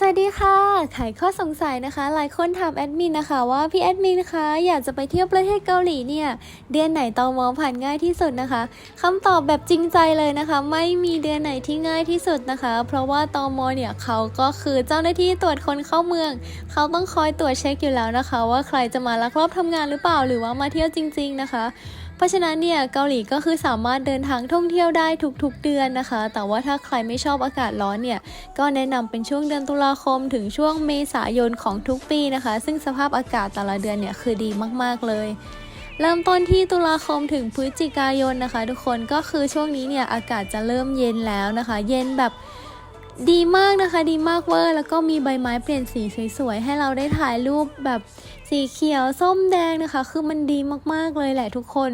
สวัสดีค่ะไขข้อสงสัยนะคะ หลายคนถามแอดมินนะคะว่าพี่แอดมินคะอยากจะไปเที่ยวประเทศเกาหลีเนี่ย เดือนไหนตอมอผ่านง่ายที่สุดนะคะคำตอบแบบจริงใจเลยนะคะ ไม่มีเดือนไหนที่ง่ายที่สุดนะคะ เพราะว่าตอมอเนี่ยเขาก็คือเจ้าหน้าที่ตรวจคนเข้าเมือง เขาต้องคอยตรวจเช็คอยู่แล้วนะคะ ว่าใครจะมาลักลอบทำงานหรือเปล่าหรือว่ามาเที่ยวจริง ๆนะคะ เพราะฉะนั้นเนี่ยเกาหลีก็คือสามารถเดินทางท่องเที่ยวได้ทุกๆเดือนนะคะ แต่ว่าถ้าใครไม่ชอบอากาศร้อนเนี่ยก็แนะนำเป็นช่วงเดือนตุลาคม ถึงช่วงเมษายนของทุกปีนะคะ ซึ่งสภาพอากาศแต่ละเดือนเนี่ยคือดีมากๆเลยเริ่มต้นที่ตุลาคมถึงพฤศจิกายนนะคะ ทุกคนก็คือช่วงนี้เนี่ยอากาศจะเริ่มเย็นแล้วนะคะ เย็นแบบ ดีมากนะคะ ดีมากเวอร์ แล้วก็มีใบไม้เปลี่ยนสีสวยๆ ให้เราได้ถ่ายรูปแบบสีเขียวส้มแดงนะคะ คือมันดีมากๆเลยแหละทุกคน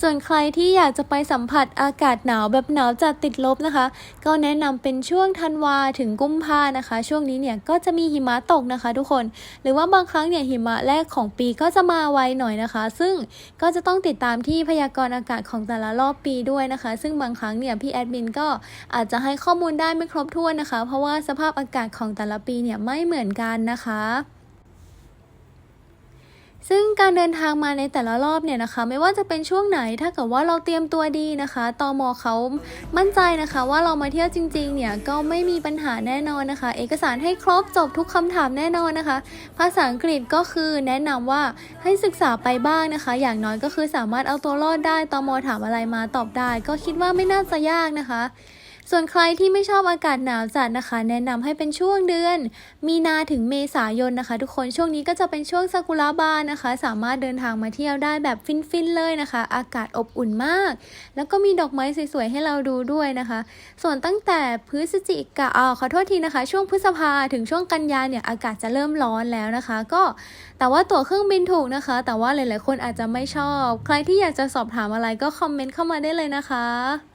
ส่วนใครที่อยากจะไปสัมผัสอากาศหนาวแบบหนาวจัดติดลบนะคะ ก็แนะนำเป็นช่วงธันวาถึงกุมภานะคะ ช่วงนี้เนี่ยก็จะมีหิมะตกนะคะ ทุกคน หรือว่าบางครั้งเนี่ยหิมะแรกของปีก็จะมาไวหน่อยนะคะ ซึ่งก็จะต้องติดตามที่พยากรณ์อากาศของแต่ละรอบปีด้วยนะคะ ซึ่งบางครั้งเนี่ยพี่แอดมินก็อาจจะให้ข้อมูลได้ไม่ครบถ้วนนะคะ เพราะว่าสภาพอากาศของแต่ละปีเนี่ยไม่เหมือนกันนะคะ ซึ่งการเดินทางมาในแต่ละรอบเนี่ยนะคะ ไม่ว่าจะเป็นช่วงไหนถ้าเกิดว่าเราเตรียมตัวดีนะคะตอมอเขามั่นใจนะคะ ว่าเรามาเที่ยวจริงๆเนี่ยก็ไม่มีปัญหาแน่นอนนะคะ เอกสารให้ครบจบทุกคำถามแน่นอนนะคะ ภาษาอังกฤษก็คือแนะนำว่าให้ศึกษาไปบ้างนะคะ อย่างน้อยก็คือสามารถเอาตัวรอดได้ตอมอถามอะไรมาตอบได้ ก็คิดว่าไม่น่าจะยากนะคะ ส่วนใครที่ไม่ชอบอากาศหนาวจัดนะคะ แนะนำให้เป็นช่วงเดือน มีนาถึงเมษายนนะคะ ทุกคนช่วงนี้ก็จะเป็นช่วงซากุระบานนะคะ สามารถเดินทางมาเที่ยวได้แบบฟินๆเลยนะคะ อากาศอบอุ่นมาก แล้วก็มีดอกไม้สวยๆให้เราดูด้วยนะคะ ส่วนตั้งแต่พฤศจิกาอ่าขอโทษทีนะคะ ช่วงพฤษภาถึงช่วงกันยาเนี่ยอากาศจะเริ่มร้อนแล้วนะคะ ก็แต่ว่าตั๋วเครื่องบินถูกนะคะ แต่ว่าหลายๆคนอาจจะไม่ชอบ ใครที่อยากจะสอบถามอะไรก็คอมเมนต์เข้ามาได้เลยนะคะ